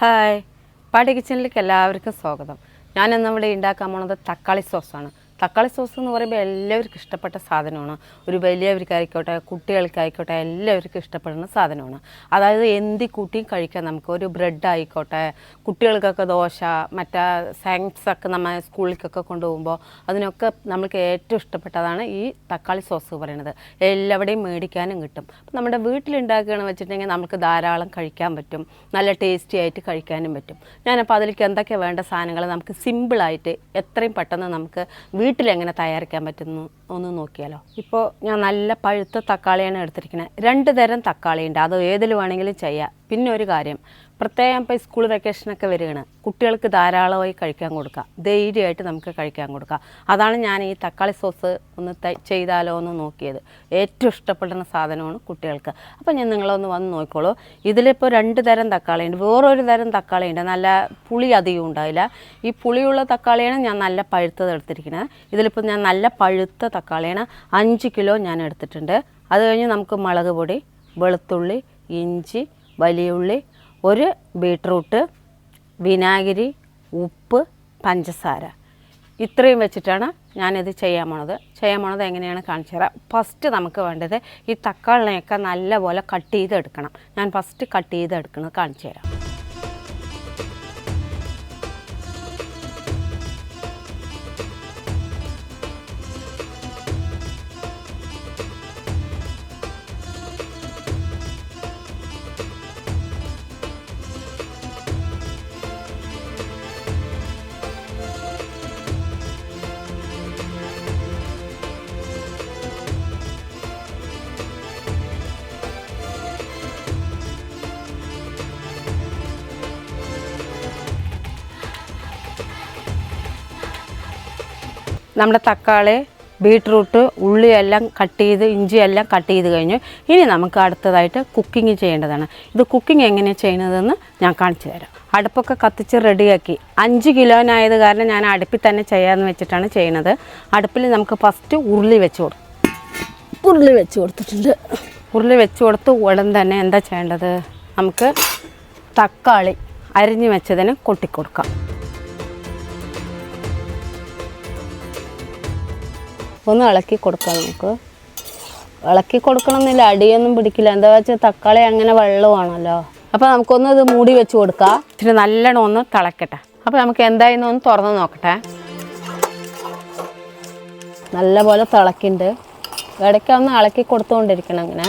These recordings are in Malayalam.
ഹായ്. പാടി കിച്ചണിലേക്ക് എല്ലാവർക്കും സ്വാഗതം. ഞാൻ ഇന്നിവിടെ ഉണ്ടാക്കാൻ പോണത് തക്കാളി സോസാണ്. തക്കാളി സോസ് എന്ന് പറയുമ്പോൾ എല്ലാവർക്കും ഇഷ്ടപ്പെട്ട സാധനമാണ്. ഒരു വലിയവർക്കായിക്കോട്ടെ കുട്ടികൾക്കായിക്കോട്ടെ എല്ലാവർക്കും ഇഷ്ടപ്പെടുന്ന സാധനമാണ്. അതായത് എന്തി കൂട്ടിയും കഴിക്കാം നമുക്ക്. ഒരു ബ്രെഡ് ആയിക്കോട്ടെ കുട്ടികൾക്കൊക്കെ ദോശ മറ്റേ സാങ്ക്സ് ഒക്കെ നമ്മൾ സ്കൂളിലേക്കൊക്കെ കൊണ്ടുപോകുമ്പോൾ അതിനൊക്കെ നമുക്ക് ഏറ്റവും ഇഷ്ടപ്പെട്ടതാണ് ഈ തക്കാളി സോസ് പറയുന്നത്. എല്ലാവിടെയും മേടിക്കാനും കിട്ടും. അപ്പം നമ്മുടെ വീട്ടിലുണ്ടാക്കുകയാണ് വെച്ചിട്ടുണ്ടെങ്കിൽ നമുക്ക് ധാരാളം കഴിക്കാൻ പറ്റും. നല്ല ടേസ്റ്റി ആയിട്ട് കഴിക്കാനും പറ്റും. ഞാനപ്പോൾ അതിലേക്ക് എന്തൊക്കെ വേണ്ട സാധനങ്ങൾ നമുക്ക് സിമ്പിളായിട്ട് എത്രയും പെട്ടെന്ന് നമുക്ക് വീട്ടിലെങ്ങനെ തയ്യാറാക്കാൻ പറ്റുന്നു ഒന്ന് നോക്കിയാലോ? ഇപ്പോൾ ഞാൻ നല്ല പഴുത്ത തക്കാളിയാണ് എടുത്തിരിക്കുന്നത് രണ്ട് തരം തക്കാളിയുണ്ട്. അത് ഏതിൽ വേണമെങ്കിലും ചെയ്യാം. പിന്നെ ഒരു കാര്യം പ്രത്യേകം ഇപ്പോൾ സ്കൂൾ വെക്കേഷനൊക്കെ വരികയാണ്. കുട്ടികൾക്ക് ധാരാളമായി കഴിക്കാൻ കൊടുക്കുക ധൈര്യമായിട്ട് നമുക്ക് കഴിക്കാൻ കൊടുക്കുക അതാണ് ഞാൻ ഈ തക്കാളി സോസ് ഒന്ന് ചെയ്താലോ എന്ന് നോക്കിയത്. ഏറ്റവും ഇഷ്ടപ്പെടുന്ന സാധനമാണ് കുട്ടികൾക്ക്. അപ്പോൾ ഞാൻ നിങ്ങളൊന്ന് വന്ന് നോക്കിക്കോളൂ. ഇതിലിപ്പോൾ രണ്ട് തരം തക്കാളി ഉണ്ട് വേറൊരു തരം തക്കാളി ഉണ്ട് നല്ല പുളി അധികം ഉണ്ടാവില്ല. ഈ പുളിയുള്ള തക്കാളിയാണ് ഞാൻ നല്ല പഴുത്തത് എടുത്തിരിക്കുന്നത്. ഇതിലിപ്പോൾ ഞാൻ നല്ല പഴുത്ത തക്കാളിയാണ്. അഞ്ച് കിലോ ഞാൻ എടുത്തിട്ടുണ്ട്. അത് കഴിഞ്ഞ് നമുക്ക് മുളക് പൊടി വെളുത്തുള്ളി ഇഞ്ചി വലിയ ഉള്ളി ഒരു ബീട്രൂട്ട് വിനാഗിരി ഉപ്പ് പഞ്ചസാര. ഇത്രയും വെച്ചിട്ടാണ് ഞാനിത് ചെയ്യാൻ പോണത്. ചെയ്യാൻ പോണത് എങ്ങനെയാണ് കാണിച്ചു തരാം. ഫസ്റ്റ് നമുക്ക് വേണ്ടത് ഈ തക്കാളിനെയൊക്കെ നല്ലപോലെ കട്ട് ചെയ്തെടുക്കണം. ഞാൻ ഫസ്റ്റ് കട്ട് ചെയ്തെടുക്കുന്നത് കാണിച്ചു തരാം. നമ്മുടെ തക്കാളി ബീട്രൂട്ട് ഉള്ളി എല്ലാം കട്ട് ചെയ്ത് ഇഞ്ചിയെല്ലാം കട്ട് ചെയ്ത് കഴിഞ്ഞു ഇനി നമുക്ക് അടുത്തതായിട്ട് കുക്കിംഗ് ചെയ്യേണ്ടതാണ്. ഇത് കുക്കിംഗ് എങ്ങനെയാണ് ചെയ്യുന്നതെന്ന് ഞാൻ കാണിച്ചു തരാം. അടുപ്പൊക്കെ കത്തിച്ച് റെഡിയാക്കി അഞ്ച് കിലോനായത് കാരണം ഞാൻ അടുപ്പിൽ തന്നെ ചെയ്യാമെന്ന് വെച്ചിട്ടാണ് ചെയ്യുന്നത്. അടുപ്പിൽ നമുക്ക് ഫസ്റ്റ് ഉരുളി വെച്ച് കൊടുക്കും. ഉരുളി വെച്ച് കൊടുത്തിട്ടുണ്ട്. ഉരുളി വെച്ച് കൊടുത്ത് ഉടൻ തന്നെ എന്താ ചെയ്യേണ്ടത്? നമുക്ക് തക്കാളി അരിഞ്ഞു വെച്ചതിന് കൊട്ടിക്കൊടുക്കാം. ഒന്ന് ഇളക്കി കൊടുക്കാം നമുക്ക്. ഇളക്കി കൊടുക്കണമെന്നില്ല അടിയൊന്നും പിടിക്കില്ല. എന്താ വെച്ചാൽ തക്കാളി അങ്ങനെ വെള്ളമാണല്ലോ. അപ്പോൾ നമുക്കൊന്ന് ഇത് മൂടി വെച്ച് കൊടുക്കാം. ഇച്ചിരി നല്ലോണം ഒന്ന് തിളക്കട്ടെ. അപ്പോൾ നമുക്ക് എന്തായിരുന്നു ഒന്ന് തുറന്ന് നോക്കട്ടെ. നല്ലപോലെ തിളക്കുന്നുണ്ട് ഇടയ്ക്ക് ഒന്ന് ഇളക്കി കൊടുത്തുകൊണ്ടിരിക്കണം അങ്ങനെ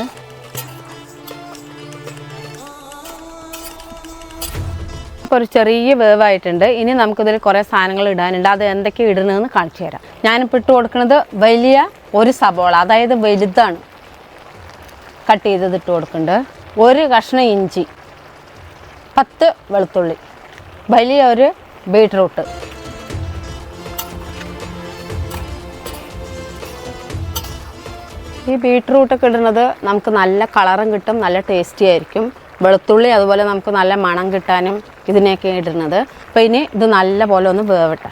ഇപ്പോൾ ഒരു ചെറിയ വേവായിട്ടുണ്ട്. ഇനി നമുക്കിതിൽ കുറേ സാധനങ്ങൾ ഇടാനുണ്ട്. അത് എന്തൊക്കെ ഇടണമെന്ന് കാണിച്ചു തരാം. ഞാനിപ്പോൾ ഇട്ട് കൊടുക്കുന്നത് വലിയ ഒരു സബോള അതായത് വലുതാണ്. കട്ട് ചെയ്തത് ഇട്ട് കൊടുക്കുന്നുണ്ട്. ഒരു കഷ്ണം ഇഞ്ചി പത്ത് വെളുത്തുള്ളി വലിയ ഒരു ബീട്രൂട്ട്. ഈ ബീട്രൂട്ടൊക്കെ ഇടുന്നത് നമുക്ക് നല്ല കളറും കിട്ടും നല്ല ടേസ്റ്റി ആയിരിക്കും. വെളുത്തുള്ളി അതുപോലെ നമുക്ക് നല്ല മണം കിട്ടാനും ഇതിനെയൊക്കെ ഇടുന്നത്. അപ്പോൾ ഇനി ഇത് നല്ല പോലെ ഒന്ന് വേവട്ടെ.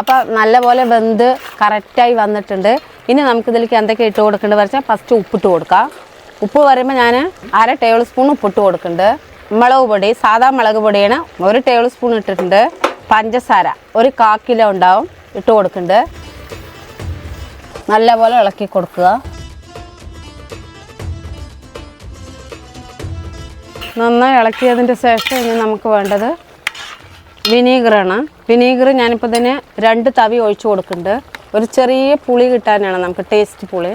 അപ്പോൾ നല്ലപോലെ വെന്ത് കറക്റ്റായി വന്നിട്ടുണ്ട്. ഇനി നമുക്കിതിലേക്ക് എന്തൊക്കെ ഇട്ട് കൊടുക്കേണ്ടത് വെച്ചാൽ ഫസ്റ്റ് ഉപ്പിട്ട് കൊടുക്കാം. ഉപ്പ് പറയുമ്പോൾ ഞാൻ അര ടേബിൾ സ്പൂൺ ഉപ്പിട്ട് കൊടുക്കുന്നുണ്ട്. മുളക് പൊടി സാധാ മുളക് പൊടിയാണ് ഒരു ടേബിൾ സ്പൂൺ ഇട്ടിട്ടുണ്ട്. പഞ്ചസാര ഒരു കാ കിലോ ഉണ്ടാവും. ഇട്ട് കൊടുക്കുന്നുണ്ട് നല്ലപോലെ ഇളക്കി കൊടുക്കുക. നന്നായി ഇളക്കിയതിന്റെ ശേഷം ഇനി നമുക്ക് വേണ്ടത് വിനീഗറാണ്. വിനീഗർ ഞാനിപ്പോൾ തന്നെ രണ്ട് തവി ഒഴിച്ചു കൊടുക്കുന്നുണ്ട് ഒരു ചെറിയ പുളി കിട്ടാനാണ് നമുക്ക് ടേസ്റ്റ് പുളി.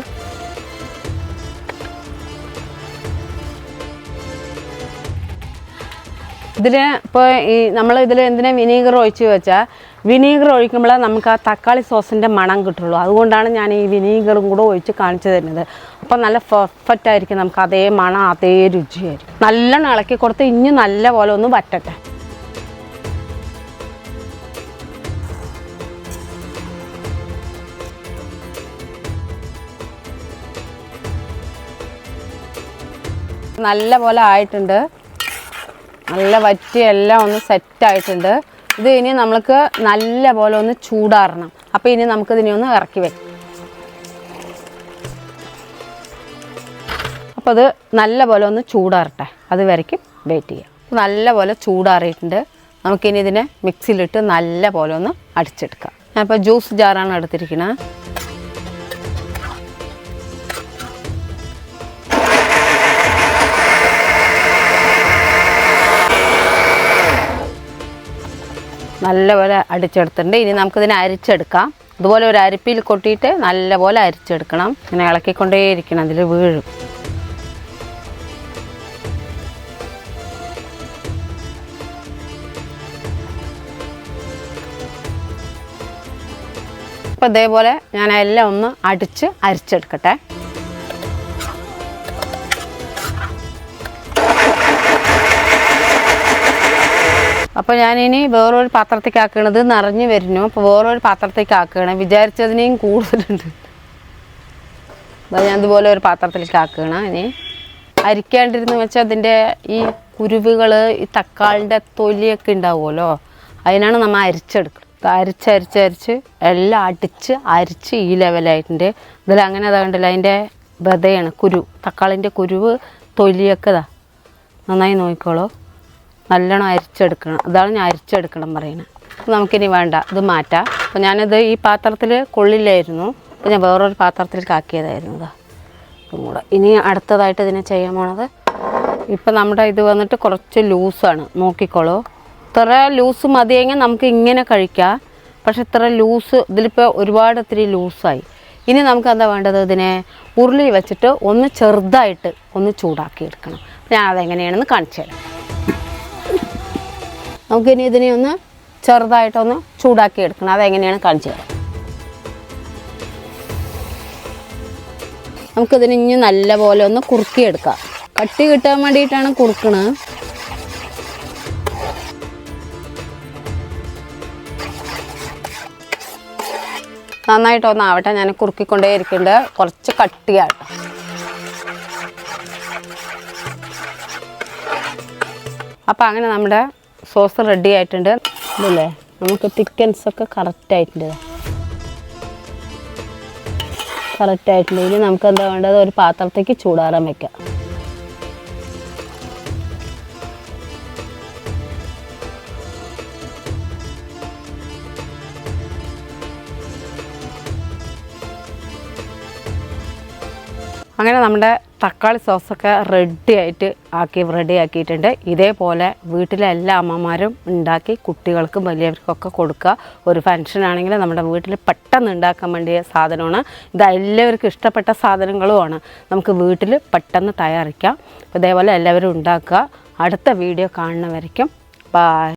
ഇതിന് ഇപ്പോൾ ഈ നമ്മൾ ഇതിൽ എന്തിനാ വിനീഗർ ഒഴിച്ച് വെച്ചാൽ വിനീഗർ ഒഴിക്കുമ്പോൾ നമുക്ക് ആ തക്കാളി സോസിന്റെ മണം കിട്ടുള്ളൂ. അതുകൊണ്ടാണ് ഞാൻ ഈ വിനീഗറും കൂടെ ഒഴിച്ച് കാണിച്ചു തരുന്നത്. അപ്പോൾ നല്ല പെർഫെക്റ്റ് ആയിരിക്കും നമുക്ക് അതേ മണം അതേ രുചിയായിരിക്കും. നല്ലോണം ഇളക്കി കൊടുത്ത് ഇനി നല്ല പോലെ ഒന്ന് വറ്റട്ടെ. നല്ല പോലെ ആയിട്ടുണ്ട്. നല്ല വറ്റി എല്ലാം ഒന്ന് സെറ്റായിട്ടുണ്ട് ഇത് ഇനി നമുക്ക് നല്ല പോലെ ഒന്ന് ചൂടാറണം. അപ്പോൾ ഇനി നമുക്ക് ഇതിനെ ഒന്ന് ഇറക്കി വെക്കാം അപ്പോൾ അത് നല്ല പോലെ ഒന്ന് ചൂടാറട്ടെ. അത് വരയ്ക്കും വെയിറ്റ് ചെയ്യാം. നല്ല പോലെ ചൂടാറിയിട്ടുണ്ട്. നമുക്കിനി ഇതിനെ മിക്സിയിലിട്ട് നല്ല പോലെ ഒന്ന് അടിച്ചെടുക്കാം. ഞാനിപ്പോൾ ജ്യൂസ് ജാറാണ് എടുത്തിരിക്കുന്നത് നല്ലപോലെ അടിച്ചെടുത്തിട്ടുണ്ട്. ഇനി നമുക്കിതിനെ അരിച്ചെടുക്കാം. അതുപോലെ ഒരു അരിപ്പിൽ കൊട്ടിയിട്ട് നല്ലപോലെ അരിച്ചെടുക്കണം. ഇങ്ങനെ ഇളക്കിക്കൊണ്ടേയിരിക്കണം. അതിൽ വീഴും. അപ്പോൾ ഇതേപോലെ ഞാൻ എല്ലാം ഒന്ന് അടിച്ച് അരിച്ചെടുക്കട്ടെ. അപ്പോൾ ഞാനിനി വേറൊരു പാത്രത്തേക്ക് ആക്കണത് നിറഞ്ഞു വരുന്നു. അപ്പോൾ വേറൊരു പാത്രത്തേക്ക് ആക്കണം വിചാരിച്ചതിനേയും കൂടുതലുണ്ട്. അപ്പോൾ ഞാൻ ഇതുപോലെ ഒരു പാത്രത്തിലേക്ക് ആക്കണം ഇനി അരിക്കാണ്ടിരുന്ന് വെച്ചാൽ അതിന്റെ ഈ കുരുവുകൾ ഈ തക്കാളിന്റെ തൊലിയൊക്കെ ഉണ്ടാവുമല്ലോ? അതിനാണ് നമ്മൾ അരിച്ചെടുക്കുന്നത് അരിച്ചരിച്ചരിച്ച് എല്ലാം അടിച്ച് അരിച്ച് ഈ ലെവലായിട്ടുണ്ട്. ഇതിൽ അങ്ങനെ അതാകണ്ടല്ലോ അതിന്റെ ബതയാണ് കുരു തക്കാളിന്റെ കുരുവ് തൊലിയൊക്കെ ഇതാ നന്നായി നോക്കിക്കോളൂ. നല്ലോണം അരിച്ചെടുക്കണം. അതാണ് ഞാൻ അരിച്ചെടുക്കണം പറയുന്നത് നമുക്കിനി വേണ്ട. ഇത് മാറ്റാം. അപ്പോൾ ഞാനിത് ഈ പാത്രത്തിൽ കൊള്ളില്ലായിരുന്നു. അപ്പോൾ ഞാൻ വേറൊരു പാത്രത്തിലേക്ക് ആക്കിയതായിരുന്നു ഇതാ. ഇതും കൂടെ. ഇനി അടുത്തതായിട്ട് ഇതിനെ ചെയ്യാൻ പോണത് ഇപ്പം നമ്മുടെ ഇത് വന്നിട്ട് കുറച്ച് ലൂസാണ്. നോക്കിക്കോളൂ. ഇത്ര ലൂസ് മതിയെങ്കിൽ നമുക്ക് ഇങ്ങനെ കഴിക്കാം. പക്ഷെ ഇത്ര ലൂസ് ഇതിലിപ്പോൾ ഒരുപാട് ഒത്തിരി ലൂസായി. ഇനി നമുക്ക് എന്താ വേണ്ടത് ഇതിനെ ഉരുളി വെച്ചിട്ട് ഒന്ന് ചെറുതായിട്ട് ഒന്ന് ചൂടാക്കി എടുക്കണം ഞാൻ അതെങ്ങനെയാണെന്ന് കാണിച്ചു തരാം. നമുക്കിനി ഇതിനെ ഒന്ന് ചെറുതായിട്ടൊന്ന് ചൂടാക്കി എടുക്കണം. അതെങ്ങനെയാണ് കാണിച്ചു തരാം നമുക്കിതിന് ഇനി നല്ലപോലെ ഒന്ന് കുറുക്കിയെടുക്കാം. കട്ടി കിട്ടാൻ വേണ്ടിയിട്ടാണ് കുറുക്കണത്. നന്നായിട്ടൊന്ന് ആവട്ടെ ഞാൻ കുറുക്കിക്കൊണ്ടേ ഇരിക്കുന്നുണ്ട് കുറച്ച് കട്ടിയാട്ട അപ്പം അങ്ങനെ നമ്മുടെ സോസ് റെഡി ആയിട്ടുണ്ട്. ഇതല്ലേ നമുക്ക് തിക്കൻസ് ഒക്കെ കറക്റ്റ് ആയിട്ടുണ്ട്. കറക്റ്റ് ഇനി നമുക്ക് എന്താ വേണ്ടത്? ഒരു പാത്രത്തേക്ക് ചൂടാറാൻ വെക്കാം. അങ്ങനെ നമ്മുടെ തക്കാളി സോസൊക്കെ റെഡി ആയിട്ട് ആക്കി റെഡി ആക്കിയിട്ടുണ്ട്. ഇതേപോലെ വീട്ടിലെ എല്ലാ അമ്മമാരും ഉണ്ടാക്കി കുട്ടികൾക്കും വലിയവർക്കൊക്കെ കൊടുക്കുക. ഒരു ഫംഗ്ഷൻ ആണെങ്കിൽ നമ്മുടെ വീട്ടിൽ പെട്ടെന്ന് ഉണ്ടാക്കാൻ വേണ്ടിയ സാധനമാണ്. ഇത് എല്ലാവർക്കും ഇഷ്ടപ്പെട്ട സാധനങ്ങളുമാണ്. നമുക്ക് വീട്ടിൽ പെട്ടെന്ന് തയ്യാറിക്കാം. ഇതേപോലെ എല്ലാവരും ഉണ്ടാക്കുക. അടുത്ത വീഡിയോ കാണുന്നവരേക്കും. ബായ്